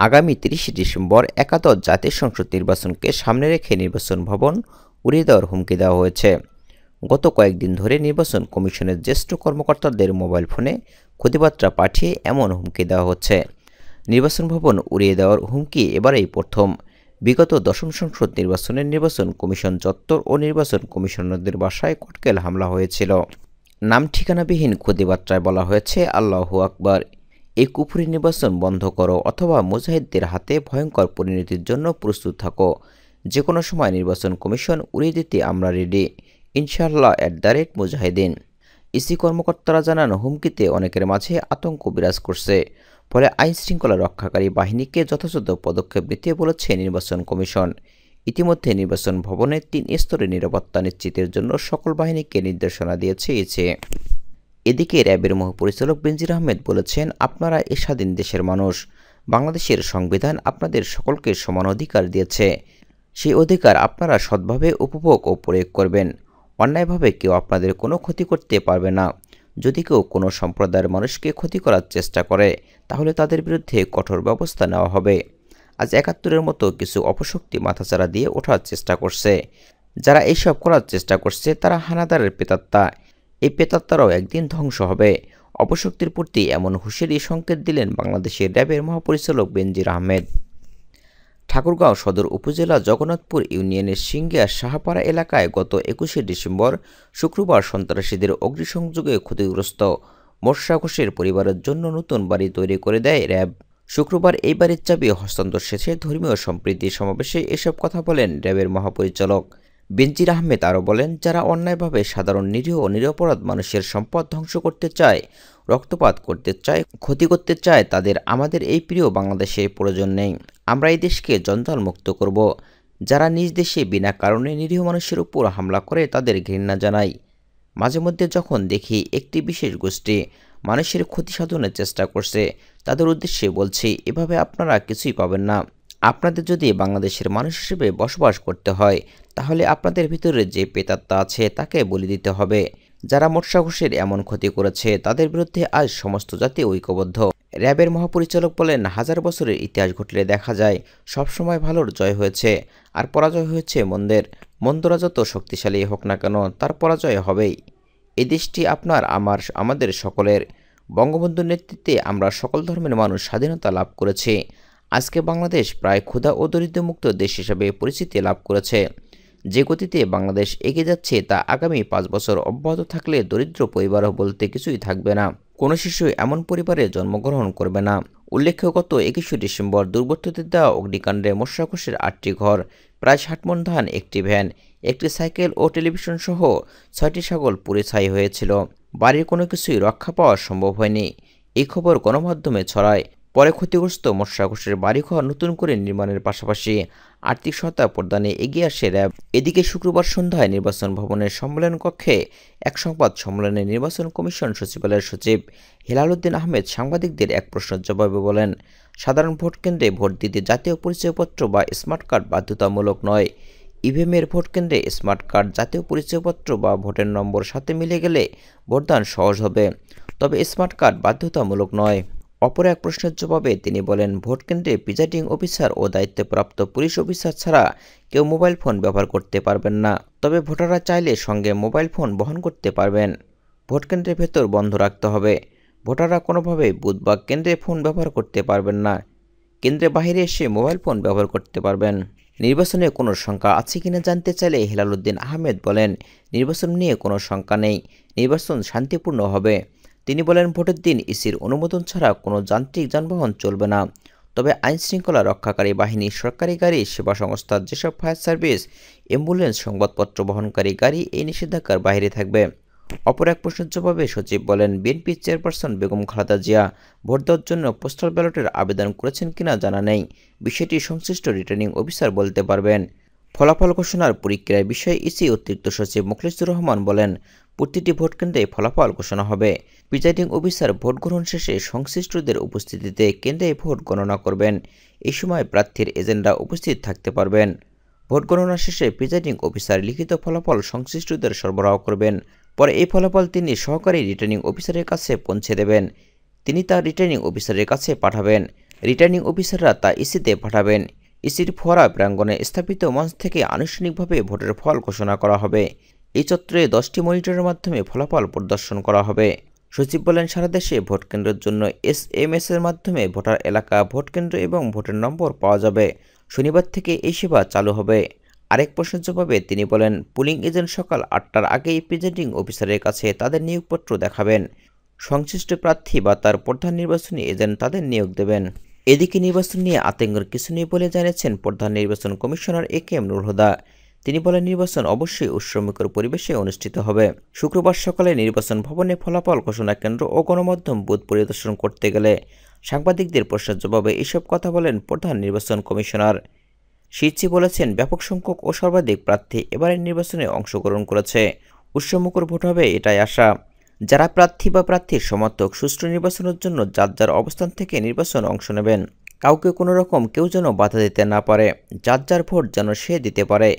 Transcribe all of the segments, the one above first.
আগামী তিরিশে ডিসেম্বর একাদশ জাতীয় সংসদ নির্বাচনকে সামনে রেখে নির্বাচন ভবন উড়িয়ে দেওয়ার হুমকি দেওয়া হয়েছে। গত কয়েকদিন ধরে নির্বাচন কমিশনের জ্যেষ্ঠ কর্মকর্তাদের মোবাইল ফোনে ক্ষতিবার্তা পাঠিয়ে এমন হুমকি দেওয়া হচ্ছে। নির্বাচন ভবন উড়িয়ে দেওয়ার হুমকি এবারেই প্রথম। বিগত দশম সংসদ নির্বাচনে নির্বাচন কমিশন চত্বর ও নির্বাচন কমিশনারদের বাসায় কটকেল হামলা হয়েছিল। নাম ঠিকানাবিহীন ক্ষতিবার্তায় বলা হয়েছে, আল্লাহু আকবার। এই কুফুরি নির্বাচন বন্ধ করো অথবা মুজাহিদদের হাতে ভয়ঙ্কর পরিণতির জন্য প্রস্তুত থাকো। যে কোনো সময় নির্বাচন কমিশন উড়িয়ে দিতে আমরা রেডি ইনশাল্লাহ অ্যাট দ্য রেট মুজাহিদিন। ইসি কর্মকর্তারা জানান, হুমকিতে অনেকের মাঝে আতঙ্ক বিরাজ করছে। ফলে আইন শৃঙ্খলা রক্ষাকারী বাহিনীকে যথাযথ পদক্ষেপ নিতে বলেছে নির্বাচন কমিশন। ইতিমধ্যে নির্বাচন ভবনে তিন স্তরে নিরাপত্তা নিশ্চিতের জন্য সকল বাহিনীকে নির্দেশনা দিয়েছে এদিকে র্যাবের মহাপরিচালক বেনজির আহমেদ বলেছেন, আপনারা এ স্বাধীন দেশের মানুষ। বাংলাদেশের সংবিধান আপনাদের সকলকে সমান অধিকার দিয়েছে। সেই অধিকার আপনারা সৎভাবে উপভোগ ও প্রয়োগ করবেন। অন্যায়ভাবে কেউ আপনাদের কোনো ক্ষতি করতে পারবে না। যদি কেউ কোনো সম্প্রদায়ের মানুষকে ক্ষতি করার চেষ্টা করে, তাহলে তাদের বিরুদ্ধে কঠোর ব্যবস্থা নেওয়া হবে। আজ একাত্তরের মতো কিছু অপশক্তি মাথাচাড়া দিয়ে ওঠার চেষ্টা করছে। যারা এইসব করার চেষ্টা করছে, তারা হানাদারের পেতাত্তা এই পেতাত্তারাও একদিন ধ্বংস হবে। অপশক্তির প্রতি এমন হুঁশিয়ারি সংকেত দিলেন বাংলাদেশের র্যাবের মহাপরিচালক বেনজির আহমেদ। ঠাকুরগাঁও সদর উপজেলা জগন্নাথপুর ইউনিয়নের সিঙ্গিয়া শাহপাড়া এলাকায় গত একুশে ডিসেম্বর শুক্রবার সন্ত্রাসীদের অগ্নিসংযোগে ক্ষতিগ্রস্ত মোর্শা ঘোষের পরিবারের জন্য নতুন বাড়ি তৈরি করে দেয় র্যাব। শুক্রবার এই বাড়ির চাবি হস্তান্তর শেষে ধর্মীয় সম্প্রীতি সমাবেশে এসব কথা বলেন র্যাবের মহাপরিচালক। বেনজির আহমেদ আরও বলেন, যারা অন্যায়ভাবে সাধারণ, নিরীহ ও নিরপরাধ মানুষের সম্পদ ধ্বংস করতে চায়, রক্তপাত করতে চায়, ক্ষতি করতে চায়, তাদের আমাদের এই প্রিয় বাংলাদেশে প্রয়োজন নেই। আমরা এই দেশকে জঞ্জাল মুক্ত করব। যারা নিজ দেশে বিনা কারণে নিরীহ মানুষের উপর হামলা করে, তাদের ঘৃণা জানাই। মাঝে মধ্যে যখন দেখি একটি বিশেষ গোষ্ঠী মানুষের ক্ষতি সাধনের চেষ্টা করছে, তাদের উদ্দেশ্যে বলছি, এভাবে আপনারা কিছুই পাবেন না। আপনাদের যদি বাংলাদেশের মানুষ হিসেবে বসবাস করতে হয়, তাহলে আপনাদের ভিতরে যে পেতাত্তা আছে তাকে বলি দিতে হবে। যারা মোটসা ঘোষের এমন ক্ষতি করেছে, তাদের বিরুদ্ধে আজ সমস্ত জাতি ঐক্যবদ্ধ। র্যাবের মহাপরিচালক বলেন, হাজার বছরের ইতিহাস ঘটলে দেখা যায়, সবসময় ভালোর জয় হয়েছে, আর পরাজয় হয়েছে মন্দের। মন্দরা যত শক্তিশালী হোক না কেন, তার পরাজয় হবেই। এই দেশটি আপনার, আমার, আমাদের সকলের। বঙ্গবন্ধুর নেতৃত্বে আমরা সকল ধর্মের মানুষ স্বাধীনতা লাভ করেছি। আজকে বাংলাদেশ প্রায় ক্ষুধা ও দরিদ্রমুক্ত দেশ হিসাবে পরিচিতি লাভ করেছে। যে গতিতে বাংলাদেশ এগিয়ে যাচ্ছে তা আগামী পাঁচ বছর অব্যাহত থাকলে দরিদ্র পরিবারও বলতে কিছুই থাকবে না। কোনো শিশু এমন পরিবারে জন্মগ্রহণ করবে না। উল্লেখ্য, গত একুশে ডিসেম্বর দুর্বৃত্তদের দেওয়া অগ্নিকাণ্ডে মোশাকোষের আটটি ঘর, প্রায় ষাট মন ধান, একটি ভ্যান, একটি সাইকেল ও টেলিভিশন সহ ছয়টি ছাগল পুড়ে ছাই হয়েছিল। বাড়ির কোনো কিছুই রক্ষা পাওয়া সম্ভব হয়নি। এই খবর গণমাধ্যমে ছড়ায়। পরে ক্ষতিগ্রস্ত মৎস্যাঘোষের বাড়িঘর নতুন করে নির্মাণের পাশাপাশি আর্থিক সহায়তা প্রদানে এগিয়ে আসে র্যাব। এদিকে শুক্রবার সন্ধ্যায় নির্বাচন ভবনের সম্মেলন কক্ষে এক সংবাদ সম্মেলনে নির্বাচন কমিশন সচিবালয়ের সচিব হেলালুদ্দিন আহমেদ সাংবাদিকদের এক প্রশ্নের জবাবে বলেন, সাধারণ ভোট কেন্দ্রে ভোট দিতে জাতীয় পরিচয়পত্র বা স্মার্ট কার্ড বাধ্যতামূলক নয়। ইভিএমের ভোট কেন্দ্রে স্মার্ট কার্ড, জাতীয় পরিচয়পত্র বা ভোটের নম্বর সাথে মিলে গেলে ভোটদান সহজ হবে। তবে স্মার্ট কার্ড বাধ্যতামূলক নয়। অপর এক প্রশ্নের জবাবে তিনি বলেন ভোটকেন্দ্রে প্রিজাইডিং অফিসার ও দায়িত্বপ্রাপ্ত পুলিশ অফিসার ছাড়া কেউ মোবাইল ফোন ব্যবহার করতে পারবেন না। তবে ভোটাররা চাইলে সঙ্গে মোবাইল ফোন বহন করতে পারবেন। ভোটকেন্দ্রের ভেতর বন্ধ রাখতে হবে। ভোটাররা কোনোভাবেই বুথ বা কেন্দ্রে ফোন ব্যবহার করতে পারবেন না। কেন্দ্রে বাইরে এসে মোবাইল ফোন ব্যবহার করতে পারবেন। নির্বাচনে কোনো শঙ্কা আছে কিনা জানতে চাইলে হেলালুদ্দিন আহমেদ বলেন, নির্বাচন নিয়ে কোনো শঙ্কা নেই। নির্বাচন শান্তিপূর্ণ হবে। তিনি বলেন ভোটের দিন ইসির অনুমোদন ছাড়া কোনো যান্ত্রিক যানবাহন চলবে না। তবে আইনশৃঙ্খলা রক্ষাকারী বাহিনী সরকারি গাড়ি, সেবা সংস্থার যেসব ফায়ার সার্ভিস, অ্যাম্বুলেন্স, সংবাদপত্র বহনকারী গাড়ি এই নিষেধাজ্ঞার বাইরে থাকবে। অপর এক প্রশ্নের জবাবে সচিব বলেন, BNP chairperson Begum Khaleda Zia vote দেওয়ার জন্য পোস্টাল ব্যালটের আবেদন করেছেন কিনা জানা নেই। বিষয়টি সংশ্লিষ্ট রিটার্নিং অফিসার বলতে পারবেন। ফলাফল ঘোষণার প্রক্রিয়ার বিষয়ে ইসি অতিরিক্ত সচিব মুখলিসুর রহমান বলেন প্রতিটি ভোট কেন্দ্রে ফলাফল ঘোষণা হবে। প্রিজাইডিং অফিসার ভোট গ্রহণ শেষে সংশ্লিষ্টদের উপস্থিতিতে কেন্দ্রে ভোট গণনা করবেন। এই সময় প্রার্থীর এজেন্ডা উপস্থিত থাকতে পারবেন। ভোট গণনা শেষে প্রিজাইডিং অফিসার লিখিত ফলাফল সংশ্লিষ্টদের সরবরাহ করবেন। পরে এই ফলাফল তিনি সহকারী রিটার্নিং অফিসারের কাছে পৌঁছে দেবেন। তিনি তার রিটার্নিং অফিসারের কাছে পাঠাবেন। রিটার্নিং অফিসাররা তা ইসিতে পাঠাবেন। ইসির ফোয়ারা প্রাঙ্গনে স্থাপিত মঞ্চ থেকে আনুষ্ঠানিকভাবে ভোটের ফল ঘোষণা করা হবে। এই চত্বরে দশটি মনিটরের মাধ্যমে ফলাফল প্রদর্শন করা হবে। সচিব বলেন, সারা দেশে ভোট কেন্দ্রের জন্য এস এম এস এর মাধ্যমে ভোটার এলাকা, ভোট কেন্দ্র এবং ভোটের নম্বর পাওয়া যাবে। শনিবার থেকে এই সেবা চালু হবে। আরেক প্রশ্নের জবাবে তিনি বলেন, পুলিং এজেন্ট সকাল আটটার আগেই প্রেজেন্টিং অফিসারের কাছে তাদের নিয়োগপত্র দেখাবেন। সংশ্লিষ্ট প্রার্থী বা তার প্রধান নির্বাচনী এজেন্ট তাদের নিয়োগ দেবেন। এদিকে নির্বাচন নিয়ে আতঙ্কের কিছু নেই বলে জানিয়েছেন প্রধান নির্বাচন commissioner A K M Nur Huda তিনি বলেন, নির্বাচন অবশ্যই উৎসবমুখর পরিবেশে অনুষ্ঠিত হবে। শুক্রবার সকালে নির্বাচন ভবনে ফলাফল ঘোষণা কেন্দ্র ও গণমাধ্যম বুথ পরিদর্শন করতে গেলে সাংবাদিকদের প্রশ্নের জবাবে এসব কথা বলেন প্রধান নির্বাচন কমিশনার। সিচি বলেছেন, ব্যাপক সংখ্যক ও সর্বাধিক প্রার্থী এবারের নির্বাচনে অংশগ্রহণ করেছে। উৎসবমুখর ভোট হবে এটাই আশা। যারা প্রার্থী বা প্রার্থীর সমর্থক সুষ্ঠু নির্বাচনের জন্য যার যার অবস্থান থেকে নির্বাচন অংশ নেবেন, কাউকে কোনো রকম কেউ যেন বাধা দিতে না পারে, যার যার ভোট যেন সে দিতে পারে।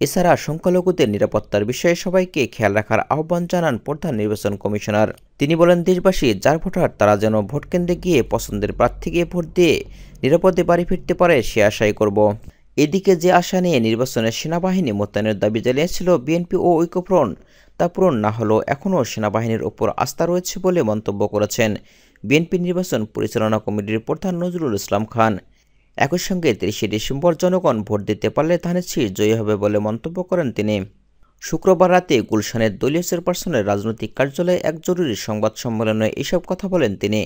এছাড়া সংখ্যালঘুদের নিরাপত্তার বিষয়ে সবাইকে খেয়াল রাখার আহ্বান জানান প্রধান নির্বাচন কমিশনার। তিনি বলেন, দেশবাসী যার ভোটার তারা যেন ভোটকেন্দ্রে গিয়ে পছন্দের প্রার্থীকে ভোট দিয়ে নিরাপদে বাড়ি ফিরতে পারে সে আশাই করব। এদিকে যে আশা নিয়ে নির্বাচনে সেনাবাহিনী মোতায়েনের দাবি জানিয়েছিল বিএনপি ও ঐক্যফ্রন্ট, তা পূরণ না হলেও এখনও সেনাবাহিনীর ওপর আস্থা রয়েছে বলে মন্তব্য করেছেন বিএনপি নির্বাচন পরিচালনা কমিটির প্রধান নজরুল ইসলাম খান। একই সঙ্গে তিরিশে ডিসেম্বর জনগণ ভোট দিতে পারলে শীষ জয়ী হবে বলে মন্তব্য করেন তিনি। শুক্রবার রাতে গুলশানের দলীয় চেয়ারপারসনের রাজনৈতিক কার্যালয়ে এক জরুরি সংবাদ সম্মেলনে এসব কথা বলেন তিনি।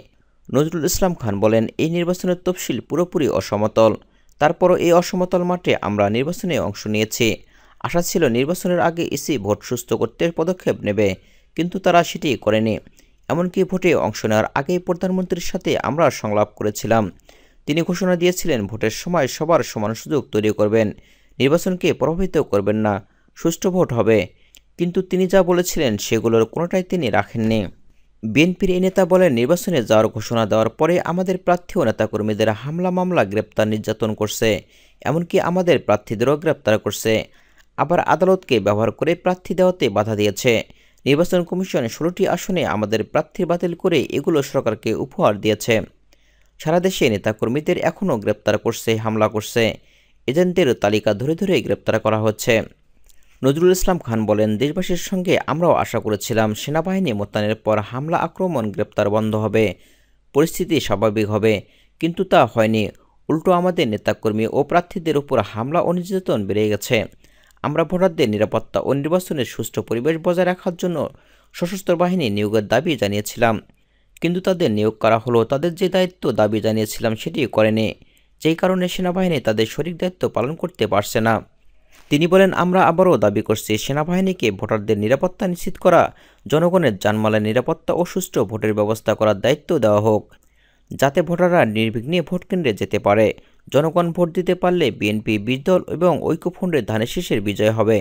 নজরুল ইসলাম খান বলেন, এই নির্বাচনের তফসিল পুরোপুরি অসমতল। তারপরও এই অসমতল মাঠে আমরা নির্বাচনে অংশ নিয়েছি। আশা ছিল নির্বাচনের আগে ইসি ভোট সুস্থ করতে পদক্ষেপ নেবে, কিন্তু তারা সেটি করেনি। এমনকি ভোটে অংশ নেওয়ার আগেই প্রধানমন্ত্রীর সাথে আমরা সংলাপ করেছিলাম। তিনি ঘোষণা দিয়েছিলেন ভোটের সময় সবার সমান সুযোগ তৈরি করবেন। নির্বাচনকে প্রভাবিত করবেন না। সুষ্ঠু ভোট হবে। কিন্তু তিনি যা বলেছিলেন সেগুলোর কোনোটাই তিনি রাখেননি। বিএনপির এই নেতা বলেন, নির্বাচনে যাওয়ার ঘোষণা দেওয়ার পরে আমাদের প্রার্থী ও নেতাকর্মীদের হামলা মামলা গ্রেপ্তার নির্যাতন করছে, এমনকি আমাদের প্রার্থীদেরও গ্রেপ্তার করছে। আবার আদালতকে ব্যবহার করে প্রার্থী দেওয়াতে বাধা দিয়েছে। নির্বাচন কমিশন ষোলোটি আসনে আমাদের প্রার্থী বাতিল করে এগুলো সরকারকে উপহার দিয়েছে। সারা দেশে নেতাকর্মীদের এখনও গ্রেপ্তার করছে, হামলা করছে। এজেন্টদের তালিকা ধরে ধরে গ্রেপ্তার করা হচ্ছে। নজরুল ইসলাম খান বলেন, দেশবাসীর সঙ্গে আমরাও আশা করেছিলাম সেনাবাহিনী মোতায়েনের পর হামলা, আক্রমণ, গ্রেপ্তার বন্ধ হবে। পরিস্থিতি স্বাভাবিক হবে, কিন্তু তা হয়নি। উল্টো আমাদের নেতাকর্মী ও প্রার্থীদের উপর হামলা ও নির্যাতন বেড়ে গেছে। আমরা ভোটারদের নিরাপত্তা ও নির্বাচনের সুষ্ঠু পরিবেশ বজায় রাখার জন্য সশস্ত্র বাহিনী নিয়োগের দাবি জানিয়েছিলাম। কিন্তু তাদের নিয়োগ করা হলো। তাদের যে দায়িত্ব দাবি জানিয়েছিলাম সেটি করেনি। যেই কারণে সেনাবাহিনী তাদের সঠিক দায়িত্ব পালন করতে পারছে না। তিনি বলেন, আমরা আবারও দাবি করছি, সেনাবাহিনীকে ভোটারদের নিরাপত্তা নিশ্চিত করা, জনগণের জানমালের নিরাপত্তা ও সুষ্ঠু ভোটের ব্যবস্থা করার দায়িত্ব দেওয়া হোক, যাতে ভোটাররা নির্বিঘ্নে ভোট কেন্দ্রে যেতে পারে। জনগণ ভোট দিতে পারলে বিএনপি বিদল এবং ঐক্যফ্রন্টের ধানের শীষের বিজয় হবে।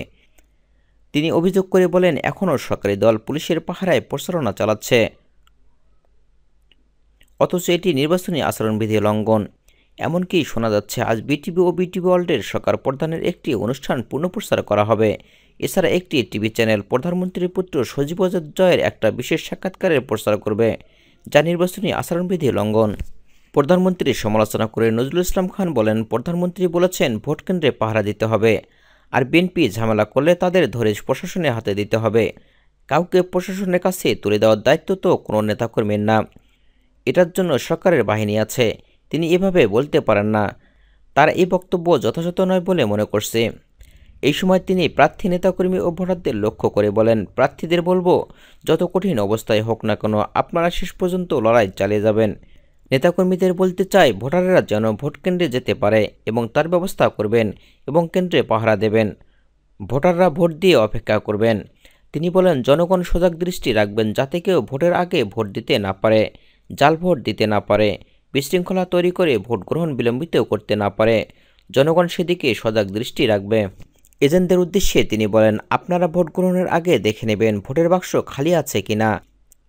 তিনি অভিযোগ করে বলেন, এখনও সরকারি দল পুলিশের পাহারায় প্রচারণা চালাচ্ছে। অথচ এটি নির্বাচনী আচরণবিধি লঙ্ঘন। এমনকি শোনা যাচ্ছে, আজ বিটিভি ও বিটিভি ওয়ার্ল্ডের সরকার প্রধানের একটি অনুষ্ঠান পুনঃপ্রচার করা হবে। এছাড়া একটি টিভি চ্যানেল প্রধানমন্ত্রীর পুত্র সজীব জয়ের একটা বিশেষ সাক্ষাৎকারের প্রচার করবে, যা নির্বাচনী আচরণবিধি লঙ্ঘন। প্রধানমন্ত্রীর সমালোচনা করে নজরুল ইসলাম খান বলেন, প্রধানমন্ত্রী বলেছেন, ভোট কেন্দ্রে পাহারা দিতে হবে আর বিএনপি ঝামেলা করলে তাদের ধরে প্রশাসনের হাতে দিতে হবে। কাউকে প্রশাসনের কাছে তুলে দেওয়ার দায়িত্ব তো কোনো নেতাকর্মীর না। এটার জন্য সরকারের বাহিনী আছে। তিনি এভাবে বলতে পারেন না। তার এই বক্তব্য যথাযথ নয় বলে মনে করছে। এই সময় তিনি প্রার্থী, নেতাকর্মী ও ভোটারদের লক্ষ্য করে বলেন, প্রার্থীদের বলব, যত কঠিন অবস্থায় হোক না কেন, আপনারা শেষ পর্যন্ত লড়াই চালিয়ে যাবেন। নেতাকর্মীদের বলতে চাই, ভোটাররা যেন ভোট কেন্দ্রে যেতে পারে এবং তার ব্যবস্থা করবেন এবং কেন্দ্রে পাহারা দেবেন। ভোটাররা ভোট দিয়ে অপেক্ষা করবেন। তিনি বলেন, জনগণ সজাগ দৃষ্টি রাখবেন যাতে কেউ ভোটের আগে ভোট দিতে না পারে। জাল ভোট দিতে না পারে, বিশৃঙ্খলা তৈরি করে ভোট গ্রহণ বিলম্বিত করতে না পারে। জনগণ সেদিকে সজাগ দৃষ্টি রাখবে। এজেন্টদের উদ্দেশ্যে তিনি বলেন, আপনারা ভোট গ্রহণের আগে দেখে নেবেন ভোটের বাক্স খালি আছে কি না।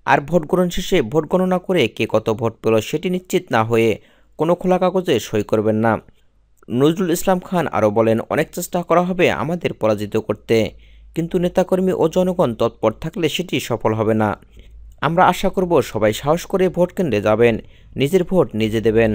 আর ভোট গ্রহণ শেষে ভোট গণনা করে কে কত ভোট পেল সেটি নিশ্চিত না হয়ে কোনো খোলা কাগজে সই করবেন না। নজরুল ইসলাম খান আরও বলেন, অনেক চেষ্টা করা হবে আমাদের পরাজিত করতে, কিন্তু নেতাকর্মী ও জনগণ তৎপর থাকলে সেটি সফল হবে না। আমরা আশা করব সবাই সাহস করে ভোট কেন্দ্রে যাবেন। নিজের ভোট নিজে দেবেন।